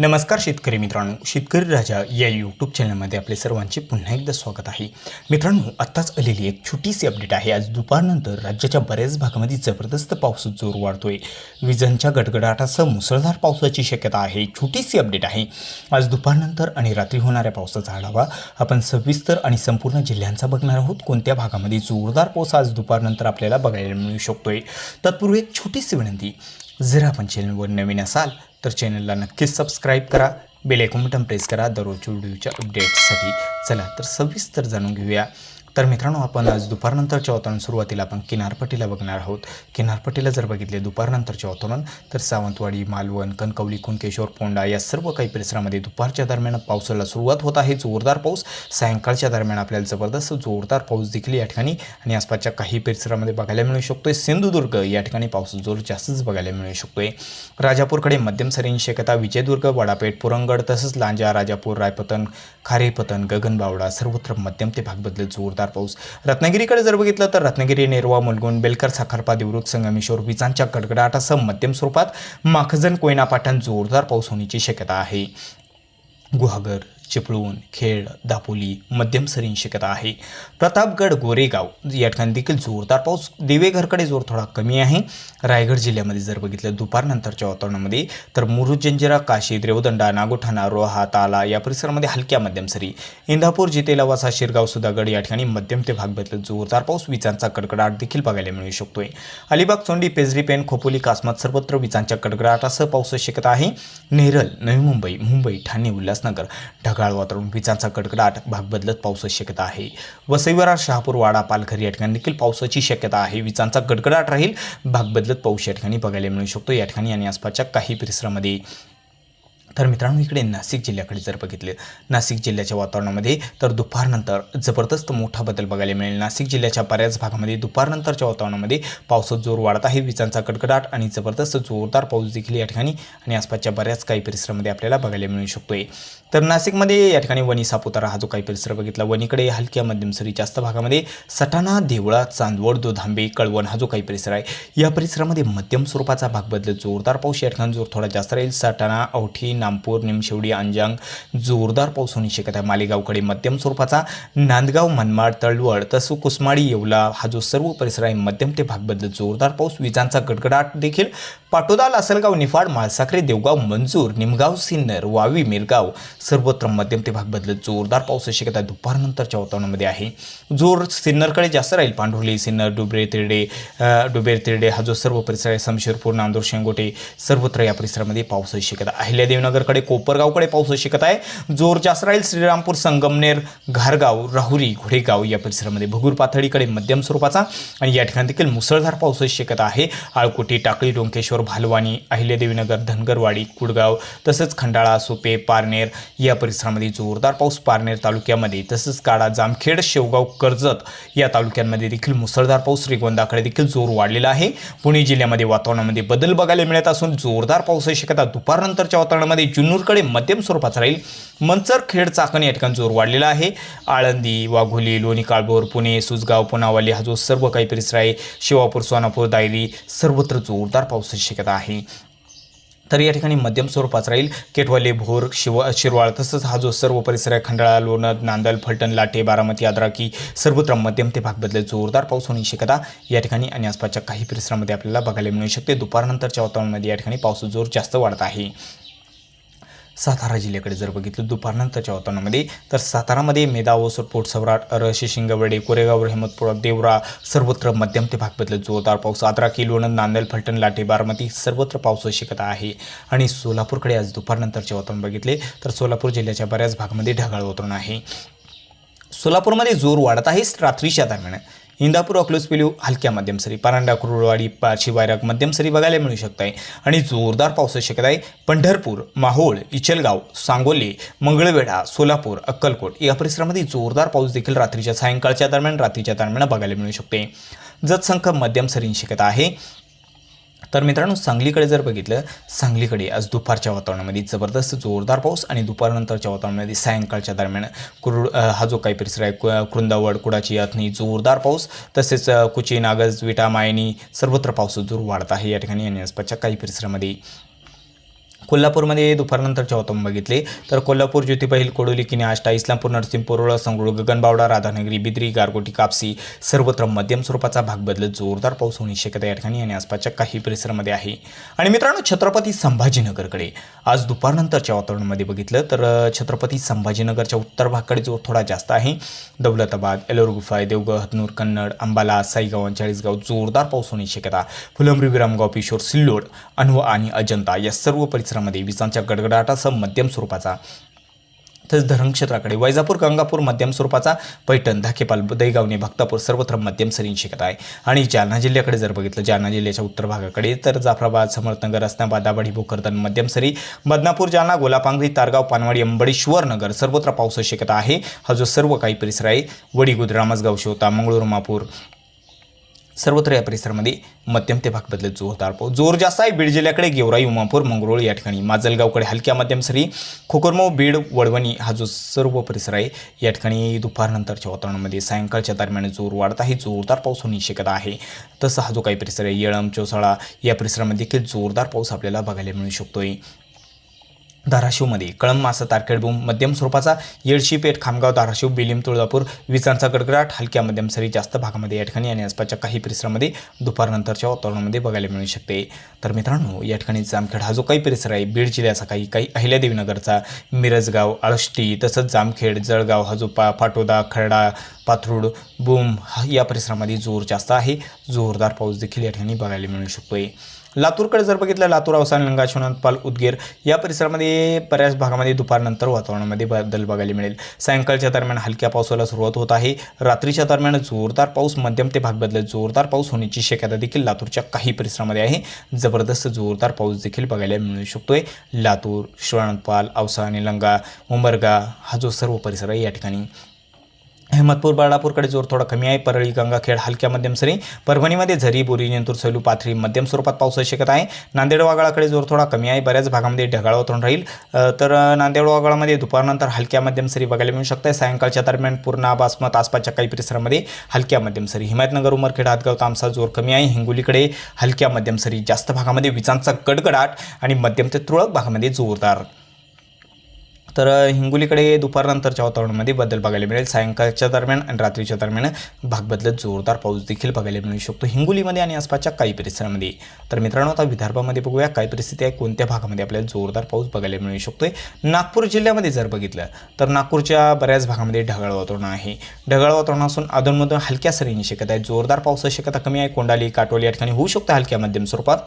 नमस्कार शेतकरी मित्रांनो. शेतकरी राजा या यूट्यूब चॅनलमध्ये आपले सर्वांचे पुन्हा एकदा स्वागत आहे. मित्रांनो आत्ताच आलेली एक छोटीशी अपडेट आहे. आज दुपारनंतर राज्याच्या बऱ्याच भागामध्ये जबरदस्त पाऊस जोर वाढतोय. विजांच्या गडगडाटासह मुसळधार पावसाची शक्यता आहे. छोटीशी अपडेट आहे. आज दुपारनंतर आणि रात्री होणाऱ्या पावसाचा आढावा आपण सविस्तर आणि संपूर्ण जिल्ह्यांचा बघणार आहोत. कोणत्या भागामध्ये जोरदार पाऊस आज दुपारनंतर आपल्याला बघायला मिळू शकतोय? तत्पूर्वी एक छोटीशी विनंती. जर आपण चॅनलवर नवीन असाल तर चॅनलला नक्कीच सबस्क्राईब करा. बेल आयकॉन बटन प्रेस करा. दररोजच्या व्हिडिओच्या अपडेट्ससाठी चला तर सविस्तर जाणून घेऊया. तर मित्रांनो आपण आज दुपारनंतरच्या वातावरण सुरुवातीला आपण किनारपट्टीला बघणार आहोत. किनारपट्टीला जर बघितले दुपारनंतरचे वातावरण तर सावंतवाडी मालवण कणकवली कुणकेश्वर पोंडा या सर्व काही परिसरामध्ये दुपारच्या दरम्यान पावसाला सुरुवात होत आहे. जोरदार पाऊस. सायंकाळच्या दरम्यान आपल्याला जबरदस्त जोरदार पाऊस देखील या ठिकाणी आणि आसपासच्या काही परिसरामध्ये बघायला मिळू शकतोय. सिंधुदुर्ग या ठिकाणी पाऊस जोर जास्तच बघायला मिळू शकतोय. राजापूरकडे मध्यम सरीन शेकता विजयदुर्ग वडापेठ पुरंगड तसंच लांजा राजापूर रायपतन खारेपतन गगनबावडा सर्वत्र मध्यम ते भाग बदलत जोरदार पाऊस. रत्नागिरीकडे जर बघितलं तर रत्नागिरी नेरवा मुलगुण बेलकर साखरपा देवरुख संगमेश्वर विजांच्या कडकडाटासह मध्यम स्वरूपात माखजन कोयना पाटण जोरदार पाऊस होण्याची शक्यता आहे. गुहागर चिपळूण खेड दापोली मध्यम सरीन शक्यता आहे. प्रतापगड गोरेगाव या ठिकाणी देखील जोरदार पाऊस दिवेघरकडे जोर थोडा कमी आहे. रायगड जिल्ह्यामध्ये जर बघितलं दुपारनंतरच्या वातावरणामध्ये तर मुरुड जंजिरा काशी रेवदंडा नागोठाणा रोहा ताला या परिसरामध्ये हलक्या मध्यम सरी. इंदापूर जिते लवासा शिरगाव सुधागड या ठिकाणी मध्यम ते भाग बदलत जोरदार पाऊस विजांचा कडकडाट देखील बघायला मिळू शकतोय. अलिबाग चोंडी पेजरी पेन खोपोली कासमात सर्वत्र विजांच्या कडकडाटासह पाऊस शक्यता आहे. नेरल नवी मुंबई मुंबई ठाणे उल्हासनगर ढगाळ वातावरण विजांचा कडकडाट भाग बदलत पावसाची शक्यता आहे. वसईवरा शहापूर वाडा पालघर या ठिकाणी देखील पावसाची शक्यता आहे. विजांचा गडगडाट राहील भाग बदलत पाऊस या ठिकाणी बघायला मिळू शकतो. या ठिकाणी आणि आसपासच्या काही परिसरामध्ये. तर मित्रांनो इकडे नाशिक जिल्ह्याकडे जर बघितलं नाशिक जिल्ह्याच्या वातावरणामध्ये तर दुपारनंतर जबरदस्त मोठा बदल बघायला मिळेल. नाशिक जिल्ह्याच्या बऱ्याच भागामध्ये दुपारनंतरच्या वातावरणामध्ये पावसात जोर वाढत आहे. विजांचा कडकडाट आणि जबरदस्त जोरदार पाऊस देखील या ठिकाणी आणि आसपासच्या बऱ्याच काही परिसरामध्ये आपल्याला बघायला मिळू शकतोय. तर नाशिकमध्ये या ठिकाणी वणी सापुतारा हा जो काही परिसर बघितला वणीकडे हलक्या मध्यम सरी जास्त भागामध्ये सटाणा देवळा चांदवड दोधांबे कळवण हा जो काही परिसर आहे या परिसरामध्ये मध्यम स्वरूपाचा भाग बदलत जोरदार पाऊस या ठिकाणी जोर थोडा जास्त राहील. सटाणा औठी नामपूर निमशेवडी अंजांग जोरदार पाऊस होण्याची शक्यता आहे. मालेगावकडे मध्यम स्वरूपाचा नांदगाव मनमाड तळवड तसं कुसमाडी येवला हा जो सर्व परिसर आहे मध्यम ते भाग बदलत जोरदार पाऊस. विजांचा गडगडाट देखील पाटोदा लासलगाव निफाड माळसाखरे देवगाव मंजूर निमगाव सिन्नर वावी मिरगाव सर्वत्र मध्यम ते भाग बदलत जोरदार पावसाची शक्यता दुपारनंतरच्या वातावरणामध्ये आहे. जोर सिन्नरकडे जास्त राहील पांढुर्ली सिन्नर डुबरे तिरडे डुबेर तिरडे हा जो सर्व परिसर आहे समशेरपूर नांदूर शेंगोटे सर्वत्र या परिसरामध्ये पावसाची शक्यता अहिल्यादेवनगरकडे कोपरगावकडे पावसाची शक्यता आहे. जोर जास्त राहील श्रीरामपूर संगमनेर घारगाव राहुरी घोडेगाव या परिसरामध्ये. भगूर पाथडीकडे मध्यम स्वरूपाचा आणि या ठिकाणी देखील मुसळधार पावसाची शक्यता आहे. आळकोटी टाकळी डोंकेश्वर भालवानी अहिल्यादेवीनगर धनगरवाडी कुडगाव तसंच खंडाळा सोपे पारनेर या परिसरामध्ये जोरदार पाऊस पारनेर तालुक्यामध्ये तसंच काडा जामखेड शेवगाव कर्जत या तालुक्यांमध्ये देखील मुसळधार पाऊस श्रीगोंदाकडे देखील जोर वाढलेला आहे. पुणे जिल्ह्यामध्ये वातावरणामध्ये बदल बघायला मिळत असून जोरदार पावसाची शक्यता दुपारनंतरच्या वातावरणामध्ये जुन्नूरकडे मध्यम स्वरूपाचा राहील. मंचर खेड चाकण या ठिकाणी जोर वाढलेला आहे. आळंदी वाघोली लोणी काळभोर पुणे सुजगाव पुनावाली हा जो सर्व काही परिसर आहे. शिवापूर सोनापूर दायरी सर्वत्र जोरदार पावसाची शक्यता आहे. तर या ठिकाणी मध्यम स्वरूपाच राहील. केटवाले भोर शिव शिरवाळ तसंच हा जो सर्व परिसर आहे खंडाळा लोणद नांदल फलटण लाटे बारामती आद्राकी सर्वत्र मध्यम ते भाग बदलत जोरदार पाऊस होण्याची शक्यता या ठिकाणी आणि आसपासच्या काही परिसरामध्ये आपल्याला बघायला मिळू शकते. दुपारनंतरच्या वातावरणामध्ये या ठिकाणी पावसाचा जोर जास्त वाढत आहे. सातारा जिल्ह्याकडे जर बघितलं दुपारनंतरच्या वातावरणामध्ये तर सातारामध्ये मेदाव ओसर पोटसवराट रशी शिंगवडे कोरेगाव हेमतपुरा देवरा सर्वत्र मध्यम ते भाग जोरदार पाऊस आद्रा किलोणंद नांदेल फलटण लाटे बारामती सर्वत्र पाऊस शिकत आहे. आणि सोलापूरकडे आज दुपारनंतरचे वातावरण बघितले तर सोलापूर जिल्ह्याच्या बऱ्याच भागामध्ये ढगाळ वातावरण आहे. सोलापूरमध्ये जोर वाढत आहे रात्रीच्या दरम्यान. इंदापूर अकलूज पिलू हलक्या मध्यम सरी परांडा कुरुळवाडी पारशी वायराग मध्यम सरी बघायला मिळू शकत आहे आणि जोरदार पावसाची शक्यता आहे. पंढरपूर माहोळ इचलगाव सांगोले मंगळवेढा सोलापूर अक्कलकोट या परिसरामध्ये जोरदार पाऊस देखील रात्रीच्या सायंकाळच्या दरम्यान रात्रीच्या दरम्यान बघायला मिळू शकते. जतसंख मध्यम सरींची शक्यता आहे. तर मित्रांनो सांगलीकडे जर बघितलं सांगलीकडे आज दुपारच्या वातावरणामध्ये जबरदस्त जोरदार पाऊस आणि दुपारनंतरच्या वातावरणामध्ये सायंकाळच्या दरम्यान कुरुड हा जो काही परिसर आहे कु- कृंदावड कुडाची यातनी जोरदार पाऊस तसेच कुची नागज विटा मायनी सर्वत्र पाऊस जोर वाढत आहे. या ठिकाणी आणि आसपासच्या काही परिसरामध्ये कोल्हापूरमध्ये दुपारनंतरच्या वातावरण बघितले. तर कोल्हापूर ज्योतिबाईल कोडोली किनी आष्टा इस्लामपूर नरसिंहपूर रोळ संगरूळ गगनबावडा राधानगरी बिद्री गारगोटी कापसी सर्वत्र मध्यम स्वरूपाचा भाग बदलत जोरदार पाऊस होण्याची शक्यता या ठिकाणी आणि आसपासच्या काही परिसरामध्ये आहे. आणि मित्रांनो छत्रपती संभाजीनगरकडे आज दुपारनंतरच्या वातावरणामध्ये बघितलं तर छत्रपती संभाजीनगरच्या उत्तर भागाकडे जोर थोडा जास्त आहे दौलताबाद एलोर गुफाय देवगड हतनूर कन्नड अंबाला साईगाव आणि चाळीसगाव जोरदार पाऊस होण्याची शक्यता. फुलंब्री विरामगाव पिशोर सिल्लोड अनव आणि अजंता या सर्व क्षेत्रामध्ये विजांच्या गडगडाटासह मध्यम स्वरूपाचा. तसेच धरण क्षेत्राकडे वैजापूर गंगापूर मध्यम स्वरूपाचा पैठण धाकेपाल दैगावणे भक्तापूर सर्वत्र मध्यम सरीन शिकत आहे आणि जालना जिल्ह्याकडे जर बघितलं जालना जिल्ह्याच्या उत्तर भागाकडे तर जाफराबाद समर्थनगर रस्त्याबाद दाभाडी भोकरदन मध्यम सरी बदनापूर जालना गोलापांगरी तारगाव पानवाडी अंबडेश्वर नगर सर्वत्र पावसाची शिकत आहे. हा जो सर्व काही परिसर आहे वडीगुद रामसगाव शिवता मंगळूर मापूर सर्वत्र या परिसरामध्ये मध्यम ते भाग बदलत जोरदार पाऊस जोर जास्त आहे. बीड जिल्ह्याकडे गेवराई उमापूर मंगरोळ या ठिकाणी. माजलगावकडे हलक्या मध्यम सरी खोकरमो बीड वडवणी हा जो सर्व परिसर आहे या ठिकाणी दुपारनंतरच्या वातावरणामध्ये सायंकाळच्या दरम्यान जोर वाढत आहे. जोरदार पाऊस होण्याची शक्यता आहे. तसं हा जो काही परिसर आहे येळम चोसाळा या परिसरामध्ये देखील जोरदार पाऊस आपल्याला बघायला मिळू शकतोय. धाराशिवमध्ये. कळंब मासा तारखेडबूम मध्यम स्वरूपाचा येडशी पेठ खामगाव धाराशिव बिलिम तुळजापूर विजांचा गडगडाट हलक्या मध्यम सरी जास्त भागामध्ये या ठिकाणी आणि आसपासच्या काही परिसरामध्ये दुपारनंतरच्या वातावरणामध्ये बघायला मिळू शकते. तर मित्रांनो या ठिकाणी जामखेड हा जो काही परिसर आहे बीड जिल्ह्याचा काही काही अहिल्यादेवीनगरचा मिरजगाव आळष्टी तसंच जामखेड जळगाव हा जो पा फाटोदा खरडा पाथरूड बूम हा या परिसरामध्ये जोर जास्त आहे. जोरदार पाऊस देखील या ठिकाणी बघायला मिळू शकतोय. लातूरकडे जर बघितलं लातूर अवसान लंगा पाल उदगीर या परिसरामध्ये बऱ्याच भागामध्ये दुपारनंतर वातावरणामध्ये बदल बघायला मिळेल. सायंकाळच्या दरम्यान हलक्या पावसाला सुरुवात होत आहे. रात्रीच्या दरम्यान जोरदार पाऊस मध्यम ते भाग बदलत जोरदार पाऊस होण्याची शक्यता देखील लातूरच्या काही परिसरामध्ये आहे. जबरदस्त जोरदार पाऊस देखील बघायला मिळू शकतोय. लातूर श्रवणपाल औसा निलंगा उंबरगा हा जो सर्व परिसर आहे या ठिकाणी अहमदपूर बाळापूरकडे जोर थोडा कमी आहे. परळी गंगाखेड हलक्या मध्यम सरी परभणीमध्ये झरी बोरी जंतूर सैलू पाथरी मध्यम स्वरूपात पाऊस शकत आहे. नांदेड वागळाकडे जोर थोडा कमी आहे. बऱ्याच भागामध्ये ढगाळ वातावरण राहील. तर नांदेड वागळामध्ये दुपारनंतर हलक्या मध्यम सरी बघायला मिळू शकतात सायंकाळच्या दरम्यान पूर्णा बासमत आसपासच्या काही परिसरामध्ये हलक्या मध्यम सरी. हिमायतनगर उमरखेड हातगाव तामसा जोर कमी आहे. हिंगोलीकडे हलक्या मध्यम सरी जास्त भागामध्ये विजांचा गडगडाट आणि मध्यम ते तुरळक भागामध्ये जोरदार तर हिंगोलीकडे दुपारनंतरच्या वातावरणामध्ये बदल बघायला मिळेल. सायंकाळच्या दरम्यान आणि रात्रीच्या दरम्यान भाग बदलत जोरदार पाऊस देखील बघायला मिळू शकतो हिंगोलीमध्ये आणि आसपासच्या काही परिसरामध्ये. तर मित्रांनो आता विदर्भामध्ये बघूया काय परिस्थिती आहे कोणत्या भागामध्ये आपल्याला जोरदार पाऊस बघायला मिळू शकतोय. नागपूर जिल्ह्यामध्ये जर बघितलं तर नागपूरच्या बऱ्याच भागामध्ये ढगाळ वातावरण आहे. ढगाळ वातावरण असून अधूनमधून हलक्या सरींची शक्यता आहे. जोरदार पावसाची शक्यता कमी आहे. कोंडाली काटोली या ठिकाणी होऊ शकतं हलक्या मध्यम स्वरूपात.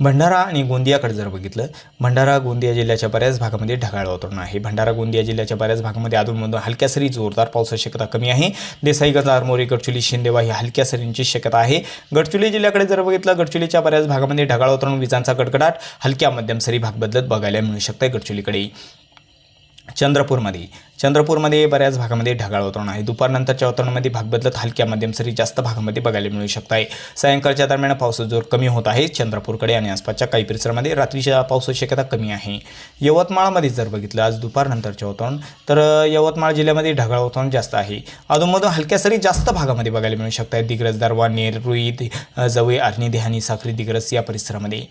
भंडारा आणि गोंदियाकडे जर बघितलं भंडारा गोंदिया जिल्ह्याच्या बऱ्याच भागामध्ये ढगाळ वातावरण आहे. भंडारा गोंदिया जिल्ह्याच्या बऱ्याच भागामध्ये अधूनमधून हलक्या सरी जोरदार पावसाची शक्यता कमी आहे. देसाई गजारमोरी गडचुली शिंदेवा ही हलक्या सरींची शक्यता आहे. गडचुली जिल्ह्याकडे जर बघितलं गडचुलीच्या बऱ्याच भागामध्ये ढगाळ वातावरण विजांचा कडकडाट हलक्या मध्यम सरी भाग बदलत बघायला मिळू शकते गडचुलीकडे चंद्रपूरमध्ये चंद्रपूरमध्ये बऱ्याच भागामध्ये ढगाळ वातावरण आहे. दुपारनंतरच्या वातावरणामध्ये भाग बदलत हलक्या मध्यम सरी जास्त भागामध्ये बघायला मिळू शकत आहे. सायंकाळच्या दरम्यान पावसाचा जोर कमी होत आहे. चंद्रपूरकडे आणि आसपासच्या काही परिसरामध्ये रात्रीच्या पावसाची शक्यता कमी आहे. यवतमाळमध्ये जर बघितलं आज दुपारनंतरच्या वातावरण तर यवतमाळ जिल्ह्यामध्ये ढगाळ वातावरण जास्त आहे. अधूनमधून हलक्या सरी जास्त भागामध्ये बघायला मिळू शकत आहेत दिग्रज दरवा नेर रुई दि- अ, देहानी साखरी दिग्रस या परिसरामध्ये.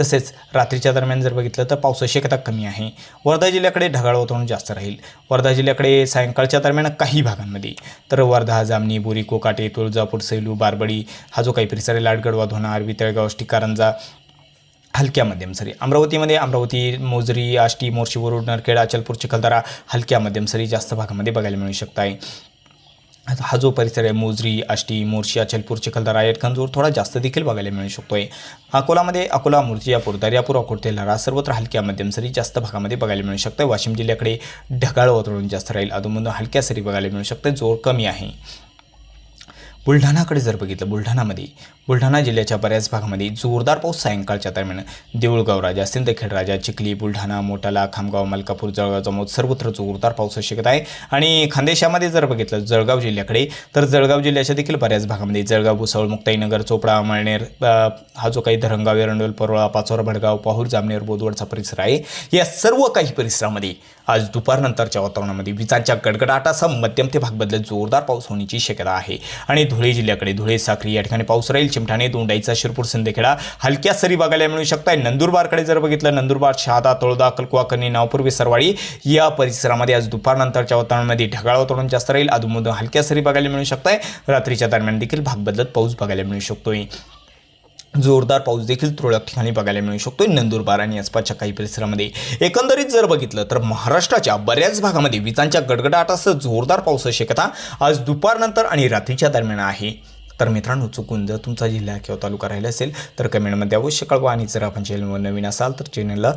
तसेच रात्रीच्या दरम्यान जर बघितलं तर पावसाची शक्यता कमी आहे. वर्धा जिल्ह्याकडे ढगाळ वातावरण जास्त राहील. वर्धा जिल्ह्याकडे सायंकाळच्या दरम्यान काही भागांमध्ये तर वर्धा जामणी बोरी कोकाटे तुळजापूर सैलू बारबडी हा जो काही परिसर आहे लाडगड वाधोना आरवी तळगाव कारंजा हलक्या मध्यम सरी. अमरावतीमध्ये अमरावती मोजरी आष्टी मोर्शी वरुड नरखेड अचलपूर चिखलदरा हलक्या मध्यम सरी जास्त भागामध्ये बघायला मिळू शकत आहे हा जो परिसर आहे मोजरी आष्टी मोर्शी अचलपूर चिखलदरा येटखंजूर थोडा जास्त देखील बघायला मिळू शकतो आहे अकोलामध्ये अकोला मूर्तिजापूर दर्यापूर अकोट तेलारा सर्वत्र हलक्या मध्यम सरी जास्त भागामध्ये बघायला मिळू शकतं वाशिम जिल्ह्याकडे ढगाळ वातावरण जास्त राहील. अधूनमधून हलक्या सरी बघायला मिळू शकते जोर कमी आहे. बुलढाणाकडे जर बघितलं बुलढाणामध्ये बुलढाणा जिल्ह्याच्या बऱ्याच भागामध्ये जोरदार पाऊस सायंकाळच्या दरम्यान देऊळगाव राजा सिंदखेड राजा चिखली बुलढाणा मोटाला खामगाव मलकापूर जळगाव जमोद सर्वत्र जोरदार पाऊस शक्यता आहे. आणि खानदेशामध्ये जर बघितलं जळगाव जिल्ह्याकडे तर जळगाव जिल्ह्याच्या देखील बऱ्याच भागामध्ये जळगाव भुसावळ मुक्ताईनगर चोपडा मळनेर हा जो काही धरणगाव एरंडोल परोळा पाचोरा भडगाव पाहूर जामनेर बोदवडचा परिसर आहे. या सर्व काही परिसरामध्ये आज दुपारनंतरच्या वातावरणामध्ये विजांच्या गडगडाटासह मध्यम ते भाग बदलत जोरदार पाऊस होण्याची शक्यता आहे. आणि धुळे जिल्ह्याकडे. धुळे साक्री या ठिकाणी पाऊस राहील. चिमठाणे दोंडाईचा शिरपूर सिंदखेडा हलक्या सरी बघायला मिळू शकताय. नंदुरबारकडे जर बघितलं नंदुरबार शहादा तळोदा कलकुवा कन्नी नावपूर्वी सरवाळी या परिसरामध्ये आज दुपारनंतरच्या वातावरणामध्ये ढगाळ वातावरण जास्त राहील. अधूनमधून हलक्या सरी बघायला मिळू शकताय. रात्रीच्या दरम्यान देखील भाग बदलत पाऊस बघायला मिळू शकतोय. जोरदार पाऊस देखील तुरळक ठिकाणी बघायला मिळू शकतो नंदुरबार आणि आसपासच्या काही परिसरामध्ये एकंदरीत जर बघितलं तर महाराष्ट्राच्या बऱ्याच भागामध्ये विजांच्या गडगडाटासह जोरदार पावसाची शक्यता आज दुपारनंतर आणि रात्रीच्या दरम्यान आहे. तर मित्रांनो चुकून जर तुमचा जिल्हा किंवा तालुका राहिला असेल तर कमेंटमध्ये अवश्य कळवा आणि जर आपण चॅनलवर नवीन असाल तर चॅनलला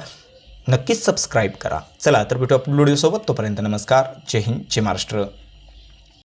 नक्कीच सबस्क्राईब करा. चला तर भेटू आपण व्हिडिओसोबत. तोपर्यंत नमस्कार. जय हिंद जय महाराष्ट्र.